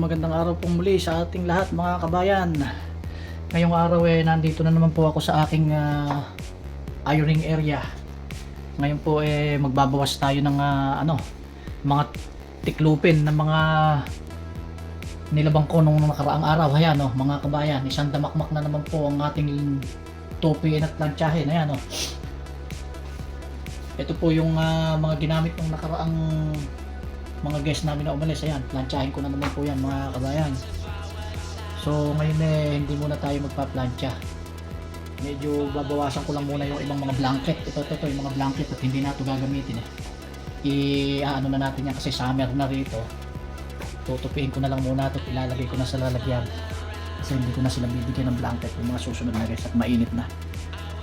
magandang araw pong muli sa ating lahat mga kabayan. Ngayong araw eh, nandito na naman po ako sa aking ah, ironing area. Ngayon po eh, magbabawas tayo ng ah, ano, mga tiklupin ng mga nilabang ko nung nakaraang araw. Ayan oh, mga kabayan, isang damakmak na naman po ang ating tupiin at plantsahin. Ayan oh. Ito po yung ah, mga ginamit ng nakaraang mga guest namin na umalis. Ayan, plantsahin ko na naman po yan mga kabayan. So ngayon eh, hindi muna tayo magpa-plancha. Medyo babawasan ko lang muna yung ibang mga blanket. Ito, ito, ito, yung mga blanket at hindi na ito gagamitin eh. I-ano na natin yan kasi summer na rito. Tutupiin ko na lang muna ito, ilalagay ko na sa lalagyan. Kasi hindi ko na sila bibigyan ng blanket yung mga susunod na guys at mainit na.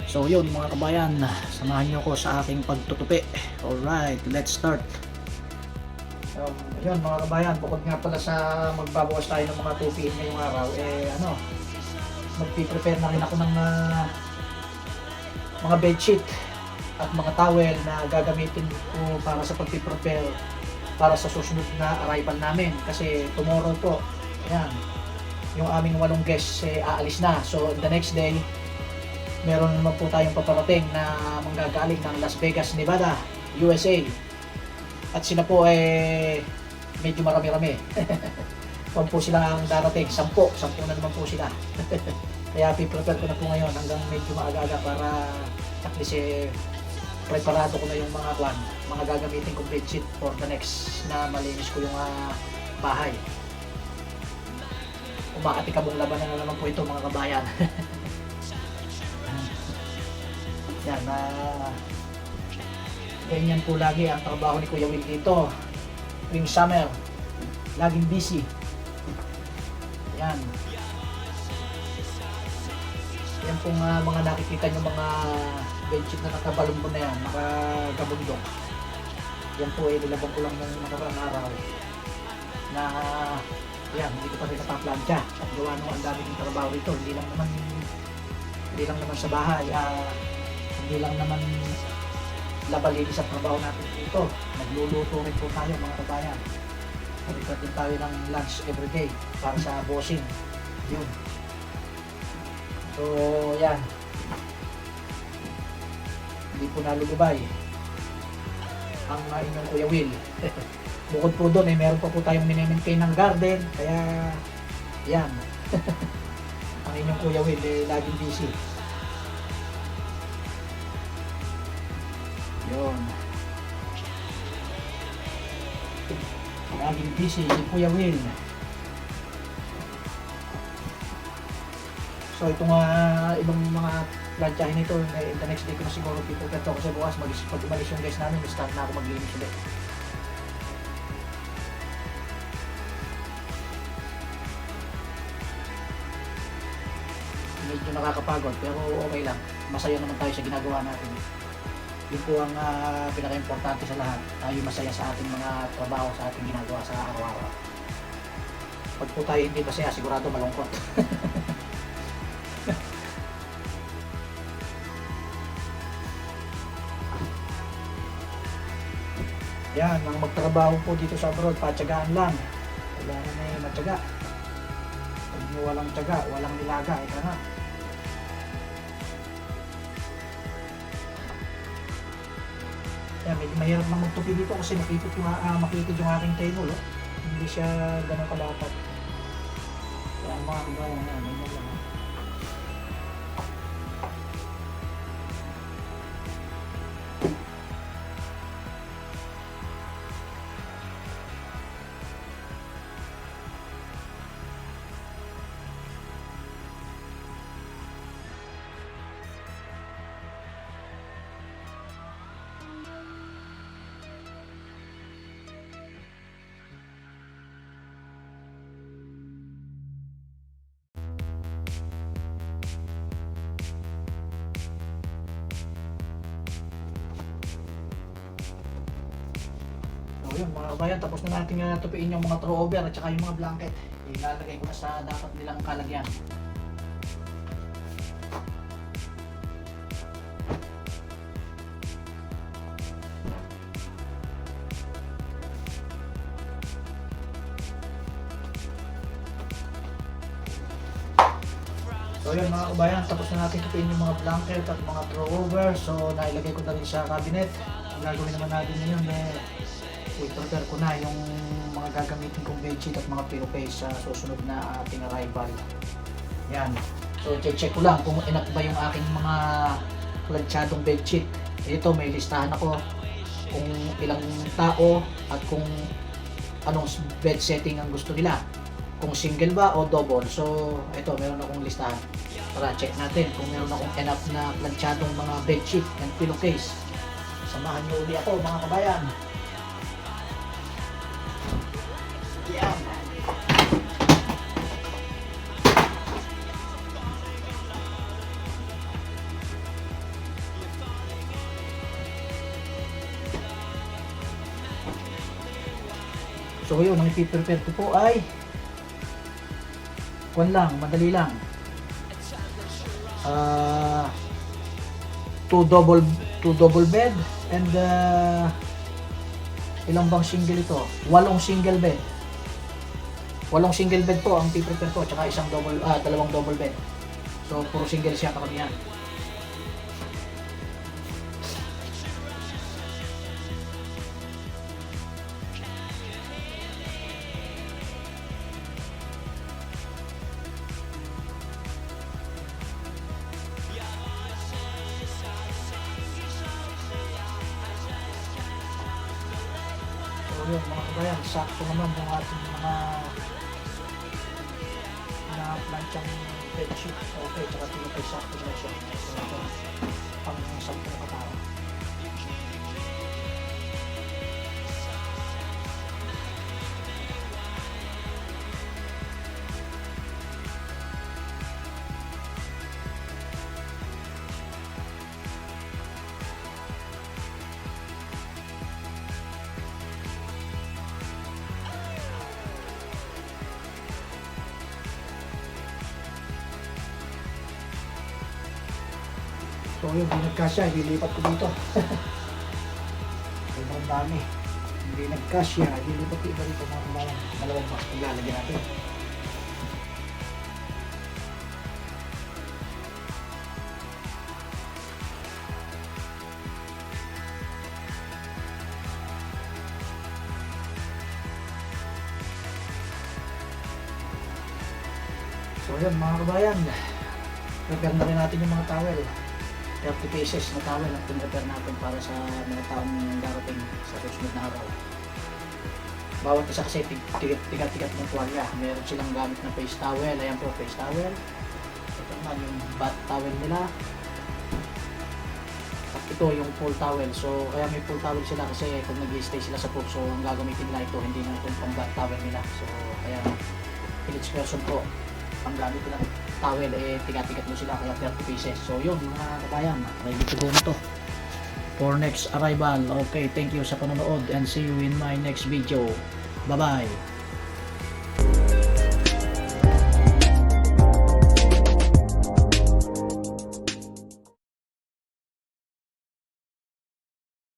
So yun mga kabayan, samahan nyo ko sa aking pagtutupi. Alright, let's start. Um, yun mga kabayan, bukod nga pala sa magbabawas tayo ng mga tupiin ngayong araw, eh ano, magpiprepare na rin ako ng ah, mga bedsheet at mga towel na gagamitin ko para sa pagpiprepare para sa susunod na arrival namin. Kasi tomorrow po, ayan, yung aming walong guests eh, aalis na. So the next day, meron naman po tayong paparating na manggagaling ng Las Vegas, Nevada, USA. At sila po ay medyo marami-rami. Kung po sila ang darating, sampo, sampo na naman po sila. Kaya piprepare ko na po ngayon hanggang medyo maaga-aga para at least eh, preparado ko na yung mga kwan, mga gagamitin kong bedsheet for the next na malinis ko yung ah, bahay. Umakatikabong laban na naman po ito mga kabayan. Yan, na ganyan po lagi ang trabaho ni Kuya Will dito. Tuwing summer, laging busy. Yan. Yan pong ah, mga nakikita nyo mga bedsheet na nakabalumbo na yan, nakagabundok. Yan po ay nilabang ko lang ng nakaraang araw na yan, hindi ko pa rin napaplantya at gawa nung ang dami ng trabaho rito. Hindi lang naman hindi lang naman sa bahay, ah, hindi lang naman labalinis sa trabaho natin dito. Nagluluto rin po tayo mga kabayan. Nagkat din tayo ng lunch everyday para sa bossing. Yun. So, yan. Hindi po nalulubay ang uh, inyong Kuya. Bukod po doon, eh, meron pa po tayong minimaintain ng garden. Kaya, yan. ang inyong Kuya Will, eh, laging busy. Yun. Laging busy si Kuya Will. So itong uh, ibang mga plantsahin nito, eh, the next day ko na siguro people to kasi bukas mag pag umalis yung guys namin, start na ako maglinis ulit. Medyo nakakapagod pero okay lang. Masaya naman tayo sa ginagawa natin yun po ang uh, pinaka-importante sa lahat. Tayo masaya sa ating mga trabaho, sa ating ginagawa sa araw-araw. Pag po tayo hindi masaya, sigurado malungkot. Yan, ang magtrabaho po dito sa abroad, patyagaan lang. Wala na may matyaga. Pag walang tyaga, walang nilaga, ika nga. Kaya medyo mahirap na magtupi dito kasi makikit yung, uh, makikit yung aking table. Oh. Hindi siya ganun kadapat. Kaya mga kabayan na, ganyan lang. kabayan, tapos na natin uh, tupiin yung mga throwover at saka yung mga blanket. Ilalagay ko na sa dapat nilang kalagyan. So yun mga kabayan, tapos na natin kukuin yung mga blanket at mga throwover. So nailagay ko na rin sa cabinet. Ang gagawin naman natin ngayon eh, i-prepare ko na yung mga gagamitin kong bedsheet at mga pillowcase sa susunod na ating arrival. Yan. So check ko lang kung inak ba yung aking mga planchadong bedsheet. Ito may listahan ako kung ilang tao at kung anong bed setting ang gusto nila kung single ba o double. So, ito, meron akong listahan. Para check natin kung meron akong enough na planchadong mga bedsheet and pillowcase. Samahan niyo uli ako, mga kabayan. So yun, ang ipiprepare ko po ay kwan lang, madali lang. Ah, two double two double bed and uh, ilang bang single ito? Walong single bed. Walong single bed po ang piprepare ko tsaka isang double ah dalawang double bed. So puro single siya karamihan. So yun mga kabayan, sakto naman yung ating mga planchang bedsheet. Okay, tsaka tinapay sakto na siya. So pang sakto na katao. So yun, di nagkasya, ililipat ko dito. Sobrang dami. Hindi nagkasya, ililipat ko iba dito mga kabayan. Dalawang box ang lalagyan natin. So yun mga kabayan, prepare na rin natin yung mga towel. 30 pieces na towel ang pinrepare natin para sa mga taong darating sa susunod na araw. Bawat isa kasi tig- tigat- tigat-tigat ng tuwalya. Meron silang gamit na face towel. Ayan po, face towel. Ito naman yung bath towel nila. At ito yung full towel. So, kaya may full towel sila kasi kung nag stay sila sa pool, so ang gagamitin nila ito, hindi na itong pang bath towel nila. So, kaya each person po, ang gamit nila towel eh tigat-tigat mo sila kaya 30 pieces. So yun mga kabayan, ready to go na to. For next arrival. Okay, thank you sa panonood and see you in my next video. Bye-bye.